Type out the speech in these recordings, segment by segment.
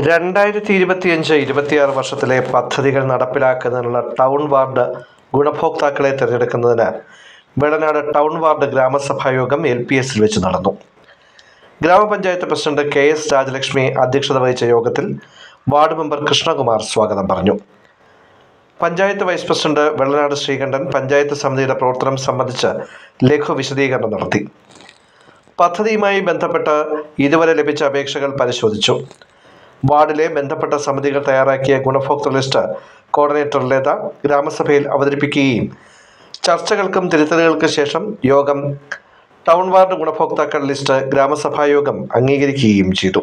രണ്ടായിരത്തി ഇരുപത്തിയഞ്ച് ഇരുപത്തിയാറ് വർഷത്തിലെ പദ്ധതികൾ നടപ്പിലാക്കുന്നതിനുള്ള ടൗൺ വാർഡ് ഗുണഭോക്താക്കളെ തിരഞ്ഞെടുക്കുന്നതിന് വെളനാട് ടൗൺ വാർഡ് ഗ്രാമസഭാ യോഗം എൽ പി എസിൽ വെച്ച് നടന്നു. ഗ്രാമപഞ്ചായത്ത് പ്രസിഡന്റ് കെ എസ് രാജലക്ഷ്മി അധ്യക്ഷത വഹിച്ച യോഗത്തിൽ വാർഡ് മെമ്പർ കൃഷ്ണകുമാർ സ്വാഗതം പറഞ്ഞു. പഞ്ചായത്ത് വൈസ് പ്രസിഡന്റ് വെള്ളനാട് ശ്രീകണ്ഠൻ പഞ്ചായത്ത് സമിതിയുടെ പ്രവർത്തനം സംബന്ധിച്ച് ലഘു വിശദീകരണം നടത്തി. പദ്ധതിയുമായി ബന്ധപ്പെട്ട് ഇതുവരെ ലഭിച്ച അപേക്ഷകൾ പരിശോധിച്ചു. വാർഡിലെ ബന്ധപ്പെട്ട സമിതികൾ തയ്യാറാക്കിയ ഗുണഭോക്തൃ ലിസ്റ്റ് കോർഡിനേറ്റർ ലത ഗ്രാമസഭയിൽ അവതരിപ്പിക്കുകയും ചർച്ചകൾക്കും തിരുത്തലുകൾക്കും ശേഷം യോഗം ടൗൺ വാർഡ് ഗുണഭോക്താക്കൾ ലിസ്റ്റ് ഗ്രാമസഭാ യോഗം അംഗീകരിക്കുകയും ചെയ്തു.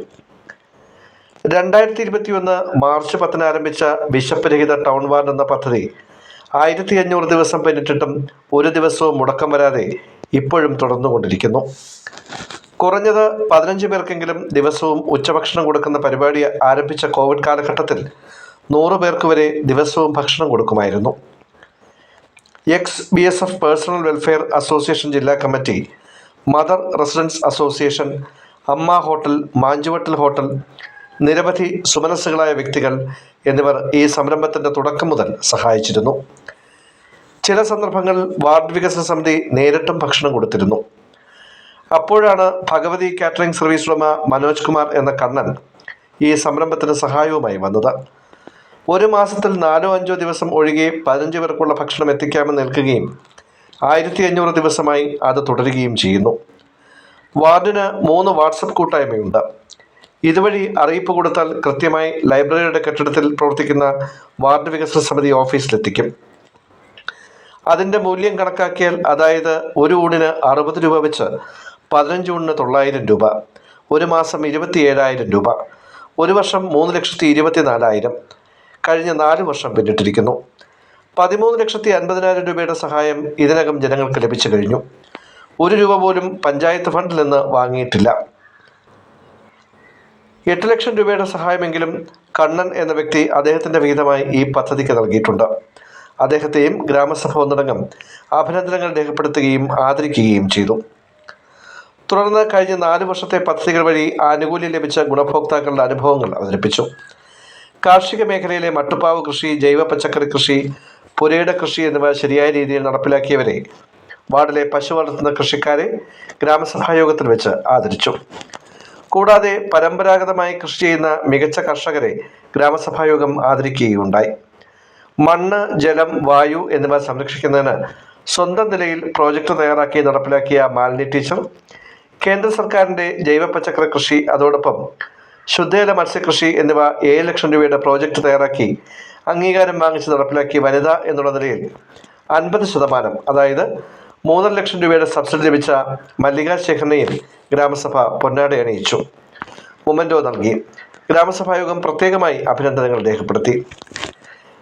രണ്ടായിരത്തി ഇരുപത്തിയൊന്ന് മാർച്ച് പത്തിന് ആരംഭിച്ച ബിഷപ്പ് രഹിത ടൗൺ വാർഡ് എന്ന പദ്ധതി ആയിരത്തി അഞ്ഞൂറ് ദിവസം പിന്നിട്ടിട്ടും ഒരു ദിവസവും മുടക്കം വരാതെ ഇപ്പോഴും തുടർന്നുകൊണ്ടിരിക്കുന്നു. കുറഞ്ഞത് പതിനഞ്ച് പേർക്കെങ്കിലും ദിവസവും ഉച്ചഭക്ഷണം കൊടുക്കുന്ന പരിപാടി ആരംഭിച്ച കോവിഡ് കാലഘട്ടത്തിൽ നൂറ് പേർക്ക് വരെ ദിവസവും ഭക്ഷണം കൊടുക്കുമായിരുന്നു. Ex B S F personnel welfare association ജില്ലാ committee mother residence association Amma hotel Manchuvattal hotel നിരവധി സുമനസ്സുകളായ വ്യക്തികൾ എന്നിവർ ഈ സംരംഭത്തിന്റെ തുടക്കം മുതൽ സഹായിച്ചിരുന്നു. ചില സന്ദർഭങ്ങളിൽ വാർഡ് വികസന സമിതി നേരിട്ടും ഭക്ഷണം കൊടുത്തിരുന്നു. അപ്പോഴാണ് ഭഗവതി കാറ്ററിംഗ് സർവീസ് ഉടമ മനോജ് കുമാർ എന്ന കണ്ണൻ ഈ സംരംഭത്തിന് സഹായവുമായി വന്നത്. ഒരു മാസത്തിൽ നാലോ അഞ്ചോ ദിവസം ഒഴികെ പതിനഞ്ച് പേർക്കുള്ള ഭക്ഷണം എത്തിക്കാമെന്ന് നിൽക്കുകയും ആയിരത്തി അഞ്ഞൂറ് ദിവസമായി അത് തുടരുകയും ചെയ്യുന്നു. വാർഡിന് മൂന്ന് വാട്സപ്പ് കൂട്ടായ്മയുണ്ട്. ഇതുവഴി അറിയിപ്പ് കൊടുത്താൽ കൃത്യമായി ലൈബ്രറിയുടെ കെട്ടിടത്തിൽ പ്രവർത്തിക്കുന്ന വാർഡ് വികസന സമിതി ഓഫീസിലെത്തിക്കും. അതിന്റെ മൂല്യം കണക്കാക്കിയാൽ അതായത് ഒരു ഊണിന് അറുപത് രൂപ വെച്ച് പതിനഞ്ച് ഊണിന് തൊള്ളായിരം രൂപ ഒരു മാസം ഇരുപത്തി ഏഴായിരം രൂപ ഒരു വർഷം മൂന്ന് ലക്ഷത്തി ഇരുപത്തി നാലായിരം കഴിഞ്ഞ നാല് വർഷം പിന്നിട്ടിരിക്കുന്നു. പതിമൂന്ന് ലക്ഷത്തി അൻപതിനായിരം രൂപയുടെ സഹായം ഇതിനകം ജനങ്ങൾക്ക് ലഭിച്ചു കഴിഞ്ഞു. ഒരു രൂപ പോലും പഞ്ചായത്ത് ഫണ്ടിൽ നിന്ന് വാങ്ങിയിട്ടില്ല. എട്ട് ലക്ഷം രൂപയുടെ സഹായമെങ്കിലും കണ്ണൻ എന്ന വ്യക്തി അദ്ദേഹത്തിന്റെ വിഹിതമായി ഈ പദ്ധതിക്ക് നൽകിയിട്ടുണ്ട്. അദ്ദേഹത്തെയും ഗ്രാമസഭ ഒന്നടങ്കം അഭിനന്ദനങ്ങൾ രേഖപ്പെടുത്തുകയും ആദരിക്കുകയും ചെയ്തു. തുടർന്ന് കഴിഞ്ഞ നാല് വർഷത്തെ പദ്ധതികൾ വഴി ആനുകൂല്യം ലഭിച്ച ഗുണഭോക്താക്കളുടെ അനുഭവങ്ങൾ അവതരിപ്പിച്ചു. കാർഷിക മേഖലയിലെ മട്ടുപ്പാവ് കൃഷി ജൈവ പച്ചക്കറി കൃഷി പുരയുടെ കൃഷി എന്നിവ ശരിയായ രീതിയിൽ നടപ്പിലാക്കിയവരെ വാർഡിലെ പശു വളർത്തുന്ന കൃഷിക്കാരെ ഗ്രാമസഭാ യോഗത്തിൽ വെച്ച് ആദരിച്ചു. കൂടാതെ പരമ്പരാഗതമായി കൃഷി ചെയ്യുന്ന മികച്ച കർഷകരെ ഗ്രാമസഭായോഗം ആദരിക്കുകയുണ്ടായി. മണ്ണ് ജലം വായു എന്നിവ സംരക്ഷിക്കുന്നതിന് സ്വന്തം നിലയിൽ പ്രോജക്റ്റ് തയ്യാറാക്കി നടപ്പിലാക്കിയ മാലിനി ടീച്ചർ കേന്ദ്ര സർക്കാരിന്റെ ജൈവ പച്ചക്കറി കൃഷി അതോടൊപ്പം ശുദ്ധജല മത്സ്യകൃഷി എന്നിവ ഏഴ് ലക്ഷം രൂപയുടെ പ്രോജക്റ്റ് തയ്യാറാക്കി അംഗീകാരം വാങ്ങിച്ച് നടപ്പിലാക്കിയ വനിത എന്നുള്ള നിലയിൽ അൻപത് ശതമാനം അതായത് മൂന്നര ലക്ഷം രൂപയുടെ സബ്സിഡി ലഭിച്ച മല്ലിക ശേഖരനെയും ഗ്രാമസഭ പൊന്നാട അണിയിച്ചു. മൊമന്റോ നൽകി. ഗ്രാമസഭായോഗം പ്രത്യേകമായി അഭിനന്ദനങ്ങൾ രേഖപ്പെടുത്തി.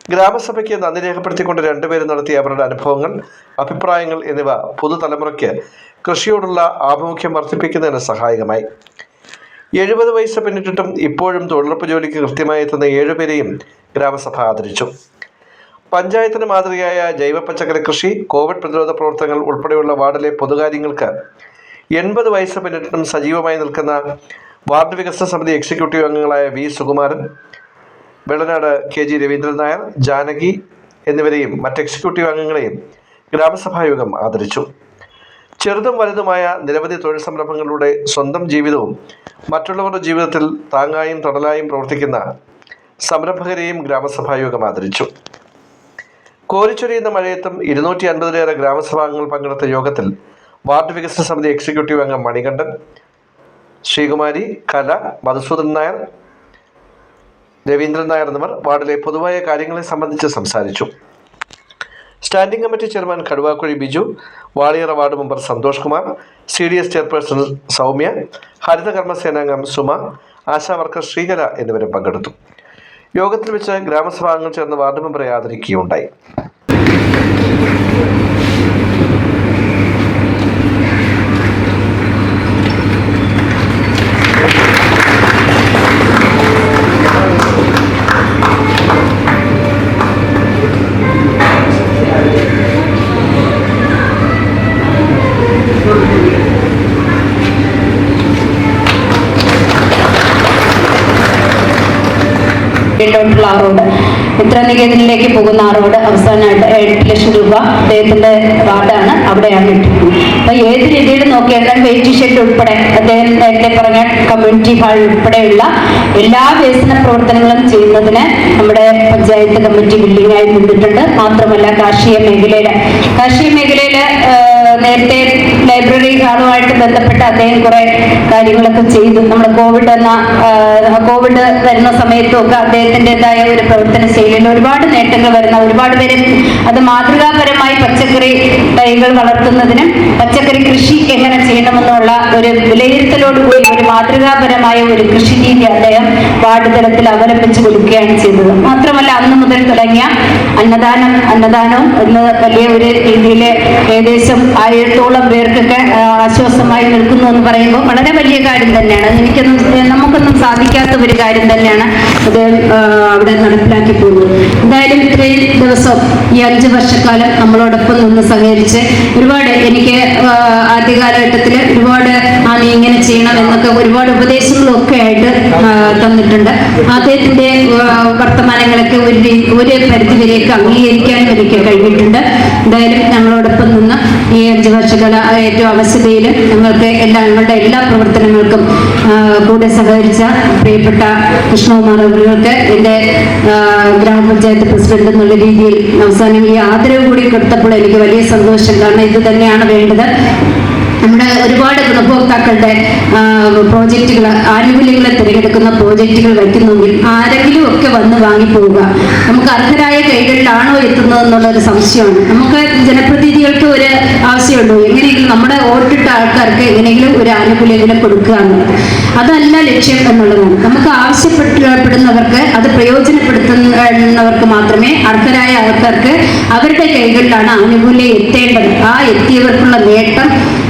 ഗ്രാമസഭയ്ക്ക് നന്ദി രേഖപ്പെടുത്തിക്കൊണ്ട് രണ്ടുപേരും നടത്തിയ അവരുടെ അനുഭവങ്ങൾ അഭിപ്രായങ്ങൾ എന്നിവ പുതുതലമുറയ്ക്ക് കൃഷിയോടുള്ള ആഭിമുഖ്യം വർദ്ധിപ്പിക്കുന്നതിന് സഹായകമായി. എഴുപത് വയസ്സ് പിന്നിട്ടിട്ടും ഇപ്പോഴും തൊഴിലുറപ്പ് ജോലിക്ക് കൃത്യമായി എത്തുന്ന ഏഴുപേരെയും ഗ്രാമസഭ ആദരിച്ചു. പഞ്ചായത്തിന് മാതൃകയായ ജൈവ പച്ചക്കറി കൃഷി കോവിഡ് പ്രതിരോധ പ്രവർത്തനങ്ങൾ ഉൾപ്പെടെയുള്ള വാർഡിലെ പൊതുകാര്യങ്ങൾക്ക് എൺപത് വയസ്സ് പിന്നിട്ടിട്ടും സജീവമായി നിൽക്കുന്ന വാർഡ് വികസന സമിതി എക്സിക്യൂട്ടീവ് അംഗങ്ങളായ V Sukumaran Vellanad K G Raveendran Nair Janaki എന്നിവരെയും മറ്റ് എക്സിക്യൂട്ടീവ് അംഗങ്ങളെയും ഗ്രാമസഭായോഗം ആദരിച്ചു. ചെറുതും വലുതുമായ നിരവധി തൊഴിൽ സംരംഭങ്ങളിലൂടെ സ്വന്തം ജീവിതവും മറ്റുള്ളവരുടെ ജീവിതത്തിൽ താങ്ങായും തണലായും പ്രവർത്തിക്കുന്ന സംരംഭകരെയും ഗ്രാമസഭായോഗം ആദരിച്ചു. കോരിച്ചൊരിയുന്ന മഴയത്തും ഇരുന്നൂറ്റി അൻപതിലേറെ ഗ്രാമസഭാംഗങ്ങൾ പങ്കെടുത്ത യോഗത്തിൽ വാർഡ് വികസന സമിതി എക്സിക്യൂട്ടീവ് അംഗം മണികണ്ഠൻ ശ്രീകുമാരി കല മധുസൂദൻ നായർ രവീന്ദ്രൻ നായർ എന്നിവർ വാർഡിലെ പൊതുവായ കാര്യങ്ങളെ സംബന്ധിച്ച് സംസാരിച്ചു. Standing committee chairman Kaduvakuzhi Biju Valiyara ward member Santhosh Kumar C D S chairperson Soumya Harithakarma സേനാംഗം Suma ASHA worker Sreekala എന്നിവരും പങ്കെടുത്തു. യോഗത്തിൽ വെച്ച് ഗ്രാമസഭാംഗങ്ങൾ ചേർന്ന് വാർഡ് മെമ്പറെ ആദരിക്കുകയുണ്ടായി. വീട്ടിലോട്ടുള്ള ആ റോഡ്. മിത്രനികേതനിലേക്ക് പോകുന്ന ആ റോഡ് അവസാനമായിട്ട് എട്ട് ലക്ഷം രൂപ അദ്ദേഹത്തിന്റെ വാർഡാണ് അവിടെയാണ് ഇട്ടിരിക്കുന്നത് അപ്പൊ ഏത് രീതിയിൽ നോക്കിയാലും വെയിറ്റ് ഷെഡ് ഉൾപ്പെടെ അദ്ദേഹം നേരത്തെ പറഞ്ഞ കമ്മ്യൂണിറ്റി ഹാൾ ഉൾപ്പെടെയുള്ള എല്ലാ വികസന പ്രവർത്തനങ്ങളും ചെയ്യുന്നതിന് നമ്മുടെ പഞ്ചായത്ത് കമ്മിറ്റി ബിൽഡിംഗ് ആയി മുന്നിട്ടുണ്ട്. മാത്രമല്ല കാർഷിക മേഖലയിലെ. കാർഷിക മേഖലയിൽ നേരത്തെ ലൈബ്രറി കാർഡുമായിട്ട് ബന്ധപ്പെട്ട് അദ്ദേഹം കുറെ കാര്യങ്ങളൊക്കെ ചെയ്തു. നമ്മുടെ കോവിഡ് എന്ന കോവിഡ് വരുന്ന സമയത്തും ഒക്കെ അദ്ദേഹത്തിന്റെതായ ഒരു പ്രവർത്തന ശൈലിയിൽ ഒരുപാട് നേട്ടങ്ങൾ വരുന്ന ഒരുപാട് പേര് അത് മാതൃകാപരമായി പച്ചക്കറി തൈകൾ വളർത്തുന്നതിനും പച്ചക്കറി കൃഷി എങ്ങനെ ചെയ്യണമെന്നുള്ള ഒരു വിലയിരുത്തലോടുകൂടി ഒരു മാതൃകാപരമായ ഒരു കൃഷി രീതി അദ്ദേഹം വാർഡ് തലത്തിൽ അവലംബിച്ച് കൊടുക്കുകയാണ് ചെയ്തത്. മാത്രമല്ല അന്ന് മുതൽ തുടങ്ങിയ അന്നദാനം അന്നദാനം ഇന്ന് വലിയ ഒരു രീതിയിൽ ഏകദേശം ആയിരത്തോളം പേർക്കൊക്കെ ആശ്വാസമായി നിൽക്കുന്നു എന്ന് പറയുമ്പോൾ വളരെ വലിയ കാര്യം തന്നെയാണ്. എനിക്കൊന്നും നമുക്കൊന്നും സാധിക്കാത്ത ഒരു കാര്യം തന്നെയാണ് അത് അവിടെ നടപ്പിലാക്കി പോകുന്നത്. എന്തായാലും ഇത്രയും ദിവസം ഈ അഞ്ച് വർഷക്കാലം നമ്മളോടൊപ്പം നിന്ന് സഹകരിച്ച് ഒരുപാട് എനിക്ക് ആദ്യ കാലഘട്ടത്തിൽ ഒരുപാട് ആ നീ ഇങ്ങനെ ചെയ്യണം എന്നൊക്കെ ഒരുപാട് ഉപദേശങ്ങളും ഒക്കെ ആയിട്ട് തന്നിട്ടുണ്ട്. അദ്ദേഹത്തിന്റെ വർത്തമാനങ്ങളൊക്കെ ഒരു ഒരു പരിധിവരെയൊക്കെ അംഗീകരിക്കാനും എനിക്ക് കഴിഞ്ഞിട്ടുണ്ട്. എന്തായാലും ഞങ്ങളോടൊപ്പം നിന്ന് ഈ അഞ്ച് വർഷക്കാല ഏറ്റവും അവസ്ഥയിൽ ഞങ്ങൾക്ക് എല്ലാ ഞങ്ങളുടെ എല്ലാ പ്രവർത്തനങ്ങൾക്കും കൂടെ സഹകരിച്ച പ്രിയപ്പെട്ട കൃഷ്ണകുമാർ അവർക്ക് എന്റെ ഗ്രാമപഞ്ചായത്ത് പ്രസിഡന്റ് എന്നുള്ള രീതിയിൽ അവസാനം ഈ ആദരവ് കൂടി കൊടുത്തപ്പോൾ എനിക്ക് വലിയ സന്തോഷം. കാരണം ഇത് തന്നെയാണ് വേണ്ടത്. നമ്മുടെ ഒരുപാട് ഗുണഭോക്താക്കളുടെ പ്രോജക്റ്റുകൾ ആനുകൂല്യങ്ങളെ തിരഞ്ഞെടുക്കുന്ന പ്രോജക്റ്റുകൾ വയ്ക്കുന്നെങ്കിൽ ആരെങ്കിലും ഒക്കെ വന്ന് വാങ്ങിപ്പോവുക. നമുക്ക് അർഹരായ കൈകളിലാണോ എത്തുന്നത് എന്നുള്ള ഒരു സംശയമാണ്. നമുക്ക് ജനപ്രതിനിധികൾക്ക് ഒരു ആവശ്യമുണ്ടോ എങ്ങനെയെങ്കിലും നമ്മുടെ വോട്ടിട്ട ആൾക്കാർക്ക് എങ്ങനെയെങ്കിലും ഒരു ആനുകൂല്യങ്ങളെ കൊടുക്കുക എന്നുള്ളത്. അതല്ല ലക്ഷ്യം എന്നുള്ളതാണ്. നമുക്ക് ആവശ്യപ്പെട്ടപ്പെടുന്നവർക്ക് അത് പ്രയോജനപ്പെടുത്തുന്നവർക്ക് മാത്രമേ അർഹരായ ആൾക്കാർക്ക് അവരുടെ കൈകളിലാണ് ആനുകൂല്യം എത്തേണ്ടത്. ആ എത്തിയവർക്കുള്ള നേട്ടം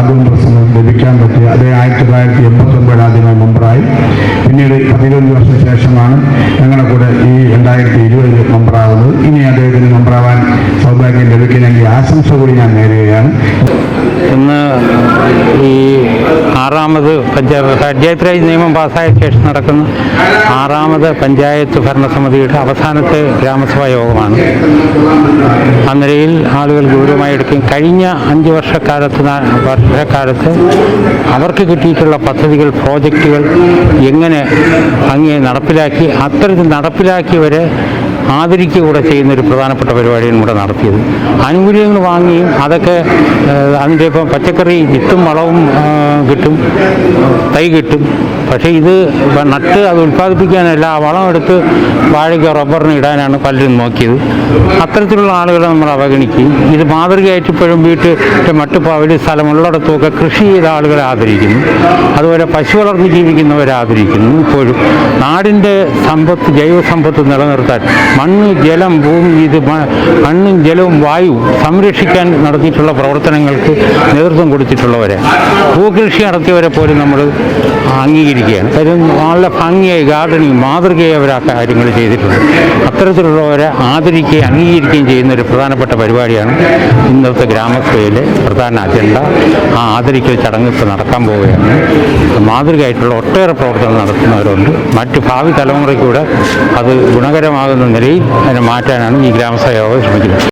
മെമ്പർ സ്ഥാനം ലഭിക്കാൻ പറ്റിയ അതേ ആയിരത്തി തൊള്ളായിരത്തി എൺപത്തി ഒമ്പത് ആദ്യമായി മെമ്പറായി. പിന്നീട് പതിനൊന്ന് വർഷം ശേഷമാണ് ഞങ്ങളുടെ കൂടെ ഈ രണ്ടായിരത്തി ഇരുപതിൽ മെമ്പറാവുന്നത് ഇനി അദ്ദേഹത്തിന് മെമ്പറാവാൻ സൗഭാഗ്യം ലഭിക്കുന്നെങ്കിൽ ആശംസ കൂടി ഞാൻ നേരുകയാണ്. പഞ്ചായത്ത് നിയമം പാസ്സായ ശേഷം നടക്കുന്ന ആറാമത് പഞ്ചായത്ത് ഭരണസമിതിയുടെ അവസാനത്തെ ഗ്രാമസഭാ യോഗമാണ്. ആ നിലയിൽ ആളുകൾ ഗൗരവമായി എടുക്കും. കഴിഞ്ഞ അഞ്ച് വർഷക്കാലത്ത് വർഷക്കാലത്ത് അവർക്ക് കിട്ടിയിട്ടുള്ള പദ്ധതികൾ പ്രോജക്റ്റുകൾ എങ്ങനെ അങ്ങേ നടപ്പിലാക്കി അത്തരത്തിൽ നടപ്പിലാക്കിയവരെ ആദരിക്കുക കൂടെ ചെയ്യുന്ന ഒരു പ്രധാനപ്പെട്ട പരിപാടിയാണ് ഇവിടെ നടത്തിയത്. ആനുകൂല്യങ്ങൾ വാങ്ങിയും അതൊക്കെ അതിന്റെ ഇപ്പം പച്ചക്കറി വിത്തും വളവും കിട്ടും തൈ കിട്ടും. പക്ഷേ ഇത് നട്ട് അത് ഉൽപ്പാദിപ്പിക്കാനല്ല ആ വളം എടുത്ത് വാഴയ്ക്ക് റബ്ബറിന് ഇടാനാണ് പലരും നോക്കിയത്. അത്തരത്തിലുള്ള ആളുകളെ നമ്മൾ അവഗണിക്കുകയും ഇത് മാതൃകയായിട്ട് ഇപ്പോഴും വീട്ടിൽ മട്ടുപ്പാവിൽ സ്ഥലമുള്ളിടത്തുമൊക്കെ കൃഷി ചെയ്ത ആളുകളെ ആദരിക്കുന്നു. അതുപോലെ പശു വളർന്ന് ജീവിക്കുന്നവരെ ആദരിക്കുന്നു ഇപ്പോഴും. നാടിന്റെ സമ്പത്ത് ജൈവ സമ്പത്ത് നിലനിർത്താൻ മണ്ണ് ജലം ഭൂമി ഇത് മണ്ണും ജലവും വായു സംരക്ഷിക്കാൻ നടത്തിയിട്ടുള്ള പ്രവർത്തനങ്ങൾക്ക് നേതൃത്വം കൊടുത്തിട്ടുള്ളവരെ. ഭൂകൃഷി നടത്തിയവരെ പോലും നമ്മൾ അംഗീകരിക്കുകയാണ്. കാര്യം നല്ല ഭംഗിയായി ഗാർഡനിങ് മാതൃകയായി അവർ ആ കാര്യങ്ങൾ ചെയ്തിട്ടുണ്ട്. അത്തരത്തിലുള്ളവരെ ആദരിക്കുകയും അംഗീകരിക്കുകയും ചെയ്യുന്ന ഒരു പ്രധാനപ്പെട്ട പരിപാടിയാണ് ഇന്നത്തെ ഗ്രാമസഭയിലെ പ്രധാന അജണ്ട. ആ ആദരിക്കൽ ചടങ്ങ് ഇപ്പോൾ നടക്കാൻ പോവുകയാണ്. മാതൃകയായിട്ടുള്ള ഒട്ടേറെ പ്രവർത്തനം നടത്തുന്നവരുണ്ട്. മറ്റ് ഭാവി തലമുറയ്ക്കൂടെ അത് ഗുണകരമാകുന്ന നിലയിൽ അതിനെ മാറ്റാനാണ് ഈ ഗ്രാമസഭ യോഗം ശ്രമിക്കുന്നത്